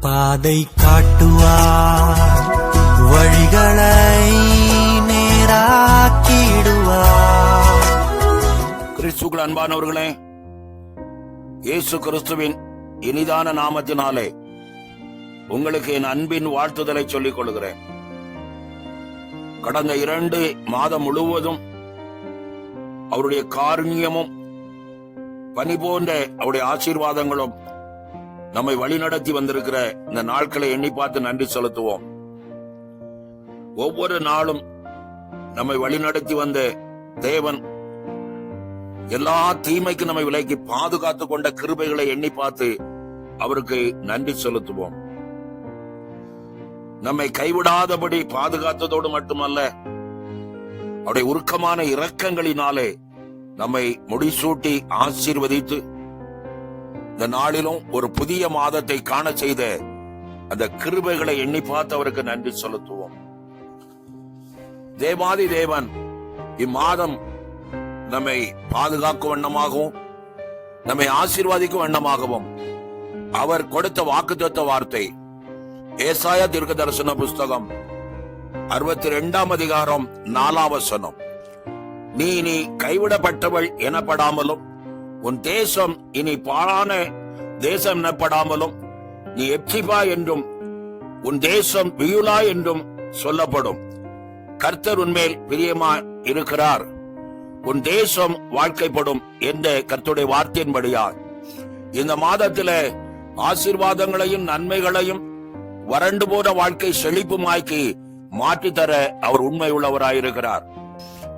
பாதை காட்டுவார் வழிகளை நேராக்கிடுவார். கிறிஸ்துக்கள் அன்பானவர்களே இயேசு கிறிஸ்துவின் இனிதான நாமத்தினாலே உங்களுக்கு என் அன்பின் வாழ்த்துதலை சொல்லிக் கொள்கிறேன். கடந்த இரண்டு மாதம் முழுவதும் அவருடைய காருண்யமும் பனி போன்ற அவருடைய ஆசீர்வாதங்களும் நம்மை வழிநடத்தி வந்திருக்கிற இந்த நாட்களை எண்ணி பார்த்து நன்றி செலுத்துவோம். ஒவ்வொரு நாளும் நம்மை வழிநடத்தி வந்த தேவன் எல்லா தீமைக்கு நம்மை விலக்கி பாதுகாத்து கொண்ட கிருபைகளை எண்ணி பார்த்து அவருக்கு நன்றி செலுத்துவோம். நம்மை கைவிடாதபடி பாதுகாத்ததோடு மட்டுமல்ல அவருடைய உருக்கமான இரக்கங்களினாலே நம்மை முடிசூட்டி ஆசீர்வதித்து இந்த நாளிலும் ஒரு புதிய மாதத்தை காண செய்த அந்த கிருபைகளை எண்ணி பார்த்து அவருக்கு நன்றி செலுத்துவோம். தேவாதி தேவன் இம்மாதம் நம்மை பாதுகாக்கும் வண்ணமாகவும் நம்மை ஆசீர்வாதிக்கும் வண்ணமாகவும் அவர் கொடுத்த வாக்குத்தத்த வார்த்தை ஏசாய தீர்க்க தரிசன புஸ்தகம் அறுபத்தி ரெண்டாம் அதிகாரம் நாலாவசனம் நீ நீ கைவிடப்பட்டவள் எனப்படாமலும் உன் தேசம் இனி பாழான தேசம் எனப்படாமலும் நீ எப்சிபா என்றும் உன் தேசம் வியுலா என்றும் சொல்லப்படும். கர்த்தர் உன்மேல் பிரியமா இருக்கிறார். உன் தேசம் வாழ்க்கைப்படும் என்ற கர்த்துடைய வார்த்தையின்படியா இந்த மாதத்தில ஆசீர்வாதங்களையும் நன்மைகளையும் வறண்டு போன வாழ்க்கை செழிப்புமாக்கி மாற்றித்தர அவர் உண்மை உள்ளவராயிருக்கிறார்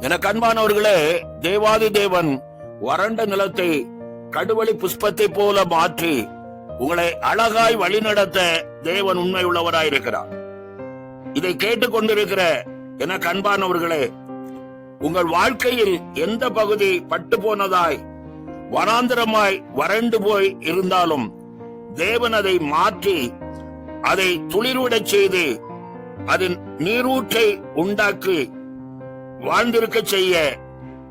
என கண்பானவர்களே தேவாதி தேவன் வறண்ட நிலத்தை கடுவழி புஷ்பத்தை போல மாற்றி உங்களை அழகாய் வழிநடத்த தேவன் உண்மை உள்ளவராயிருக்கிறார் இதை கேட்டுக்கொண்டிருக்கிற என கண்பானவர்களே உங்கள் வாழ்க்கையில் எந்த பகுதி பட்டு போனதாய் வனாந்திரமாய் வறண்டு போய் இருந்தாலும் தேவன் அதை மாற்றி அதை துளிர்விடச் செய்து அதன் நீரூற்றை உண்டாக்கி வாழ்ந்திருக்க செய்ய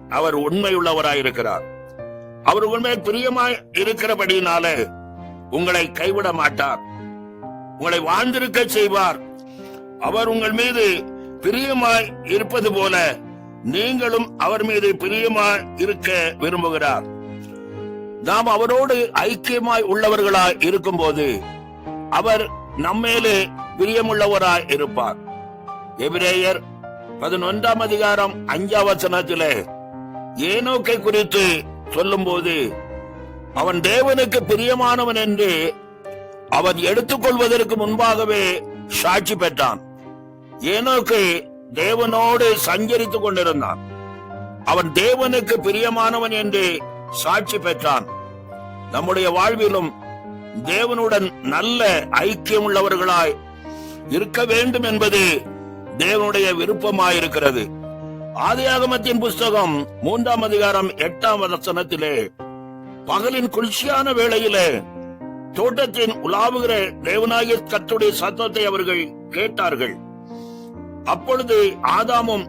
அவர் உண்மையுள்ளவராயிருக்கிறார். அவர் உண்மை பிரியமாய் இருக்கிறபடியினால உங்களை கைவிட மாட்டார். உங்களை வாழ்ந்திருக்க செய்வார். அவர் உங்கள் மீது பிரியமாய் இருப்பது போல நீங்களும் அவர் மீது பிரியமாய் இருக்க விரும்புகிறார். நாம் அவரோடு ஐக்கியமாய் உள்ளவர்களாய் இருக்கும்போது அவர் நம்மேலே பிரியமுள்ளவராய் இருப்பார். எபிரேயர் பதினொன்றாம் அதிகாரம் அஞ்சாம் வசனத்திலே ஏனோக்கை குறித்து சொல்லும்போது அவன் தேவனுக்கு பிரியமானவன் என்று அவன் எடுத்துக்கொள்வதற்கு முன்பாகவே சாட்சி பெற்றான். ஏனோக்கு தேவனோடு சஞ்சரித்துக் கொண்டிருந்தான். அவன் தேவனுக்கு பிரியமானவன் என்று சாட்சி பெற்றான். நம்முடைய வாழ்விலும் தேவனுடன் நல்ல ஐக்கியம் உள்ளவர்களாய் இருக்க வேண்டும் என்பது தேவனுடைய விருப்பமாயிருக்கிறது. ஆதியாகமத்தின் புஸ்தகம் மூன்றாம் அதிகாரம் எட்டாம் வசனத்திலே பகலின் குளிர்ச்சியான வேளையிலே தோட்டத்தின் உலாவுகிற தேவனாகிய கத்துடைய சத்தத்தை அவர்கள் கேட்டார்கள். அப்பொழுது ஆதாமும்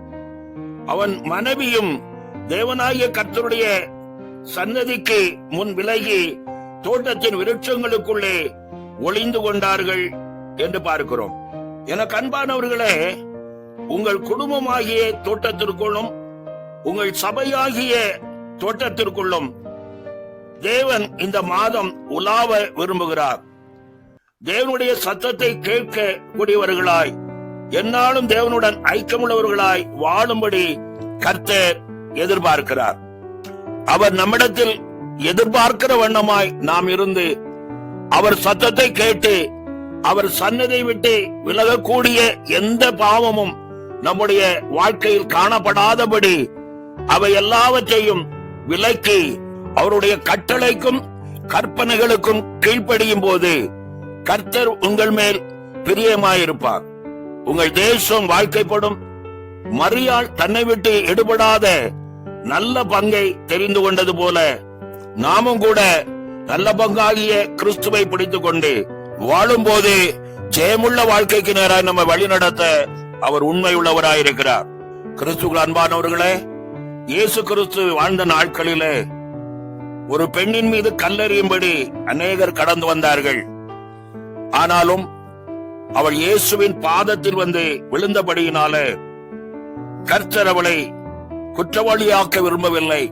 அவன் மனைவியும் தேவனாகிய கத்தருடைய சன்னதிக்கு முன் விலகி தோட்டத்தின் விருட்சங்களுக்குள்ளே ஒளிந்து கொண்டார்கள் என்று பார்க்கிறோம். என கண்பானவர்களே உங்கள் குடும்பமாகிய தோட்டத்திற்குள்ளும் உங்கள் சபையாகிய தோட்டத்திற்குள்ளும் தேவன் இந்த மாதம் உலாவ விரும்புகிறார். தேவனுடைய சத்தத்தை கேட்க கூடியவர்களாய் என்னாலும் தேவனுடன் ஐக்கியமுள்ளவர்களாய் வாழும்படி கர்த்தர் எதிர்பார்க்கிறார். அவர் நம்மிடத்தில் எதிர்பார்க்கிற வண்ணமாய் நாம் இருந்து அவர் சத்தத்தை கேட்டு அவர் சன்னதை விட்டு விலகக்கூடிய எந்த பாவமும் நம்முடைய வாழ்க்கையில் காணப்படாதபடி அவை எல்லாவற்றையும் விலக்கி அவருடைய கட்டளைக்கும் கற்பனைகளுக்கும் கீழ்ப்படியும் போது கர்த்தர் உங்கள் மேல் பிரியமாயிருப்பார். உங்கள் தேசம் வாழ்க்கைப்படும். மரியாள் தன்னை விட்டு எடுபடாத நல்ல பங்கை தெரிந்து கொண்டது போல நாமும் கூட நல்ல பங்காகிய கிறிஸ்துவை பிடித்துக் கொண்டு வாழும் போது ஜெயமுள்ள வாழ்க்கைக்கு நேராக நம்ம வழி நடத்த அவர் உண்மை உள்ளவராயிருக்கிறார் கிறிஸ்துகள் அன்பானவர்களே இயேசு கிறிஸ்து வாழ்ந்த நாட்களிலே ஒரு பெண்ணின் மீது கல்லெறியும்படி அநேகர் கடந்து வந்தார்கள். ஆனாலும் அவள் இயேசுவின் பாதத்தில் வந்து விழுந்தபடியினாலே கர்த்தர் அவளை குற்றவாளியாக்க விரும்பவில்லை.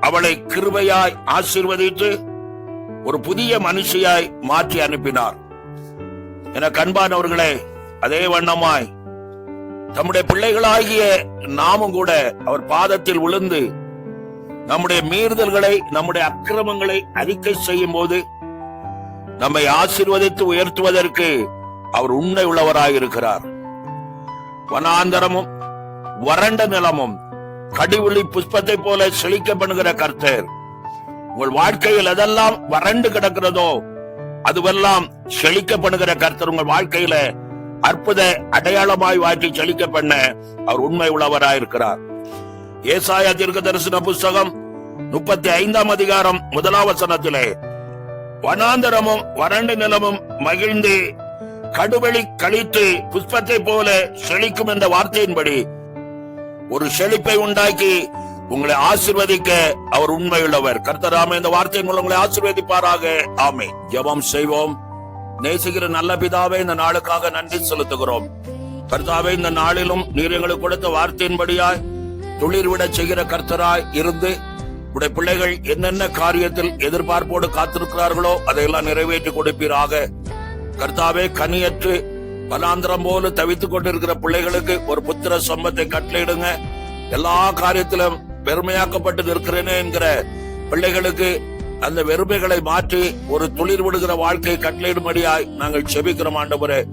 அவளை கிருபையாய் ஆசீர்வதித்து ஒரு புதிய மனுஷியாய் மாற்றி அனுப்பினார். என கண்பானவர்களே அதே வண்ணமாய் தம்முடைய பிள்ளைகளாகிய நாமும் கூட அவர் பாதத்தில் விழுந்து நம்முடைய மீறுதல்களை நம்முடைய அக்கிரமங்களை அறிக்கை செய்யும் போது நம்மை ஆசிர்வதித்து உயர்த்துவதற்கு அவர் உண்மை உள்ளவராயிருக்கிறார். வனாந்தரமும் வறண்ட நிலமும் கடிவுளி புஷ்பத்தை போல செழிக்கப்படுகிற கர்த்தர் உங்கள் வாழ்க்கையில் எதெல்லாம் வறண்டு கிடக்கிறதோ அதுவெல்லாம் செழிக்கப்படுகிற கர்த்தர் உங்கள் வாழ்க்கையில அற்புத அடையாளமாய் வாற்றி செழிக்க பண்ண அவர் உண்மை உள்ளவராயிருக்கிறார் ஏசாயா தீர்க்க தரிசன புஸ்தகம் முப்பத்தி ஐந்தாம் அதிகாரம் முதலாவசனத்திலே வனாந்தரமும் வறண்ட நிலமும் மகிழ்ந்து கடுவெளி கழித்து புஷ்பத்தை போல செழிக்கும் என்ற வார்த்தையின்படி ஒரு செழிப்பை உண்டாக்கி உங்களை ஆசிர்வதிக்க அவர் உண்மையுள்ளவர். கர்த்தராம இந்த வார்த்தையின் மூலம் உங்களை ஆசிர்வதிப்பாராக. ஆமை ஜபம் செய்வோம். நேசிக்கிற நல்ல பிதாவை இந்த நாளுக்காக நன்றி செலுத்துகிறோம். கர்த்தாவை இந்த நாளிலும் நீர் எங்களுக்கு கொடுத்த வார்த்தையின்படியாய் துளிர் விட செய்கிற கர்த்தராய் இருந்து உடைய பிள்ளைகள் என்னென்ன காரியத்தில் எதிர்பார்ப்போடு காத்திருக்கிறார்களோ அதையெல்லாம் நிறைவேற்றி கொடுப்பீராக. கர்த்தாவே கனியற்று பலாந்திரம் போல தவித்துக் கொண்டிருக்கிற பிள்ளைகளுக்கு ஒரு புத்திர சம்பத்தை கட்டளையிடுங்க. எல்லா காரியத்திலும் பெருமையாக்கப்பட்டு நிற்கிறேனே என்கிற பிள்ளைகளுக்கு அந்த வெறுமைகளை மாற்றி ஒரு துளிர் விடுகிற வாழ்க்கையை கட்டளையிடும்படியாய் நாங்கள் செபிக்கிறோம் ஆண்டவரே.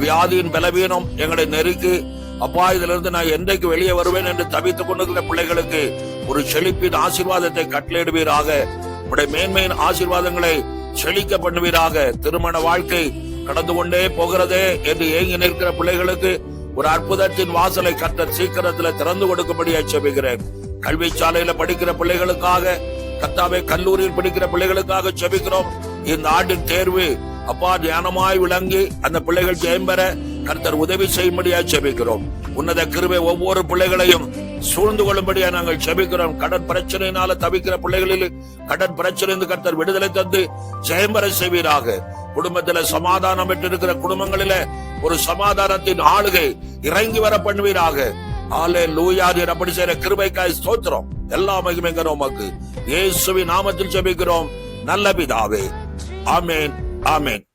வியாதியின் பலவீனம் எங்களை நெருக்கி அப்பா இதிலிருந்து நான் என்றைக்கு வெளியே வருவேன் என்று தவித்துக் கொண்டிருக்கிற பிள்ளைகளுக்கு ஒரு செழிப்பின் ஆசீர்வாதத்தை கட்டளையிடுவீராக. உடைய மேன்மையின் ஆசீர்வாதங்களை செழிக்க பண்ணுவீராக. திருமண வாழ்க்கை கடந்து கொண்டே போகிறதே என்று ஏங்கி நிற்கிற பிள்ளைகளுக்கு ஒரு அற்புதத்தின் வாசலை கர்த்தர் சீக்கிரத்துல திறந்து கொடுக்கும்படியா செபிக்கிறேன். கல்வி சாலையில படிக்கிற பிள்ளைகளுக்காக கத்தாவே கல்லூரியில் படிக்கிற பிள்ளைகளுக்காக செபிக்கிறோம். இந்த ஆண்டின் தேர்வு அப்பா தியானமாய் விளங்கி அந்த பிள்ளைகள் ஜெயம் பெற கர்த்தர் உதவி செய்யும்படியா செபிக்கிறோம். உன்னத கிருவை ஒவ்வொரு பிள்ளைகளையும் சூழ்ந்து கொள்ளும்படியா நாங்கள் செபிக்கிறோம். கடன் பிரச்சனையினால தவிக்கிற பிள்ளைகளில் கடன் பிரச்சனை கர்த்தர் விடுதலை தந்து ஜெயம்பெற செய்வீராக. குடும்பத்தில சமாதானம் பெற்றிருக்கிற குடும்பங்களில ஒரு சமாதானத்தின் ஆளுகை இறங்கி வர பண்ணுவீராக. ஆலே லூயாதீர் அப்படி செய்யற கிருபைக்காய் ஸ்தோத்திரம். எல்லா மகிமைங்க உமக்கு. இயேசுவின் நாமத்தில் ஜெபிக்கிறோம். நல்ல பிதாவே. ஆமேன். ஆமேன்.